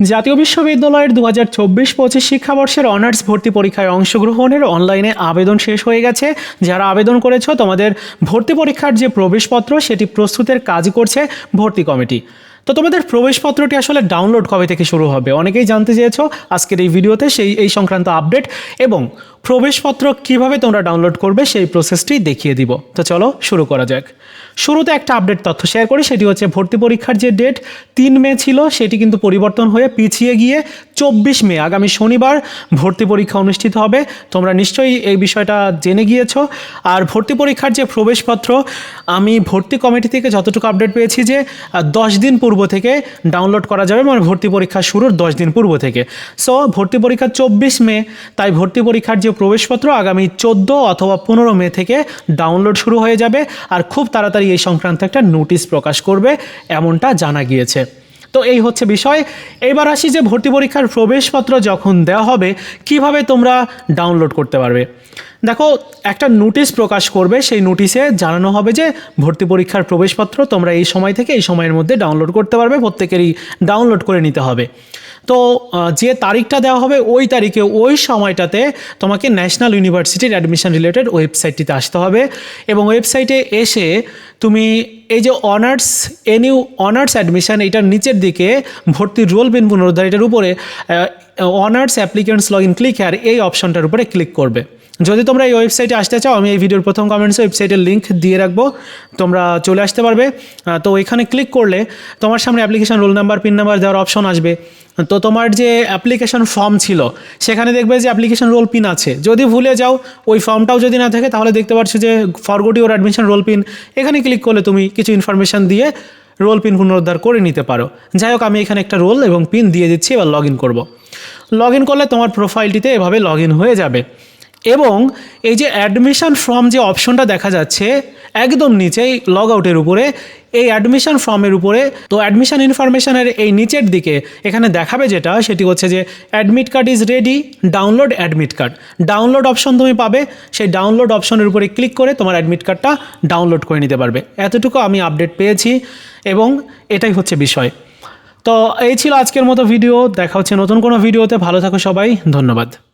জাতীয় বিশ্ববিদ্যালয়ের দু হাজার চব্বিশ পঁচিশ শিক্ষাবর্ষের অনার্স ভর্তি পরীক্ষায় অংশগ্রহণের অনলাইনে আবেদন শেষ হয়ে গেছে। যারা আবেদন করেছ, তোমাদের ভর্তি পরীক্ষার যে প্রবেশপত্র, সেটি প্রস্তুতের কাজ করছে ভর্তি কমিটি। তো তোমাদের প্রবেশপত্রটি আসলে ডাউনলোড কবে থেকে শুরু হবে? অনেকেই জানতে চেয়েছো আজকের এই ভিডিওতে সেই, এই সংক্রান্ত আপডেট এবং প্রবেশপত্র কীভাবে তোমরা ডাউনলোড করবে সেই প্রসেসটি দেখিয়ে দিব। তো চলো শুরু করা যাক। শুরুতে একটা আপডেট তথ্য শেয়ার করি, সেটি হচ্ছে ভর্তি পরীক্ষার যে ডেট তিন মে ছিল, সেটি কিন্তু পরিবর্তন হয়ে পিছিয়ে গিয়ে চব্বিশ মে, আগামী শনিবার ভর্তি পরীক্ষা অনুষ্ঠিত হবে। তোমরা নিশ্চয়ই এই বিষয়টা জেনে গিয়েছো। আর ভর্তি পরীক্ষার যে প্রবেশপত্র, আমি ভর্তি কমিটি থেকে যতটুকু আপডেট পেয়েছি যে দশ দিন পূর্ব থেকে ডাউনলোড করা যাবে মানে ভর্তি পরীক্ষা শুরুর দশ দিন পূর্ব থেকে। সো ভর্তি পরীক্ষা চব্বিশ মে, তাই ভর্তি পরীক্ষার যে প্রবেশপত্র, আগামী চোদ্দ অথবা পনেরো মে থেকে ডাউনলোড শুরু হয়ে যাবে। আর খুব তাড়াতাড়ি এই সংক্রান্ত একটা নোটিশ প্রকাশ করবে, এমনটা জানা গিয়েছে। তো এই হচ্ছে বিষয়। এবার আসি যে ভর্তি পরীক্ষার প্রবেশপত্র যখন দেওয়া হবে, কীভাবে তোমরা ডাউনলোড করতে পারবে? দেখো, একটা নোটিশ প্রকাশ করবে, সেই নোটিশে জানানো হবে যে ভর্তি পরীক্ষার প্রবেশপত্র তোমরা এই সময় থেকে এই সময়ের মধ্যে ডাউনলোড করতে পারবে, প্রত্যেকেরই ডাউনলোড করে নিতে হবে। তো যে তারিখটা দেওয়া হবে ওই তারিখে, ওই সময়টাতে তোমাকে ন্যাশনাল ইউনিভার্সিটির অ্যাডমিশন রিলেটেড ওয়েবসাইটটিতে আসতে হবে এবং ওয়েবসাইটে এসে তুমি এই যে অনার্স এনিউ অনার্স অ্যাডমিশান এটার নিচের দিকে ভর্তির রোল বিন পুনরুদ্ধার, এটার উপরে honours applicants log in click আর এই অপশনটার উপরে ক্লিক করবে। যদি তোমরা এই ওয়েবসাইটে আসতে চাও, আমি এই ভিডিওর প্রথম কমেন্টসে ওয়েবসাইটের লিঙ্ক দিয়ে রাখব, তোমরা চলে আসতে পারবে। তো এখানে ক্লিক করলে তোমার সামনে application roll number pin number দেওয়ার অপশন আসবে। তো তোমার যে অ্যাপ্লিকেশন ফর্ম ছিল, সেখানে দেখবে যে অ্যাপ্লিকেশন রোল পিন আছে। যদি ভুলে যাও, ওই ফর্মটাও যদি না থাকে, তাহলে দেখতে পাচ্ছ যে forgot your admission roll pin এখানে ক্লিক করলে তুমি কিছু ইনফরমেশন দিয়ে রোল পিন পুনরুদ্ধার করে নিতে পারো। যাই হোক, আমি এখানে একটা রোল এবং পিন দিয়ে দিচ্ছি, এবার লগ ইন করব। লগ ইন করলে তোমার প্রোফাইলটিতে এভাবে লগ ইন হয়ে যাবে। এবং এই যে অ্যাডমিশন ফর্ম যে অপশনটা দেখা যাচ্ছে, একদম নিচেই লগ আউটের উপরে, এই অ্যাডমিশন ফর্মের উপরে তো অ্যাডমিশন ইনফরমেশনের এই নিচের দিকে এখানে দেখাবে যেটা, সেটি হচ্ছে যে admit card is ready download admit card download option তুমি পাবে, সেই ডাউনলোড অপশনের উপরে ক্লিক করে তোমার অ্যাডমিট কার্ডটা ডাউনলোড করে নিতে পারবে। এতটুকু আমি আপডেট পেয়েছি এবং এটাই হচ্ছে বিষয়। তো এই ছিল আজকের মতো ভিডিও দেখা হচ্ছে নতুন কোনো ভিডিওতে ভালো থাকো সবাই, ধন্যবাদ।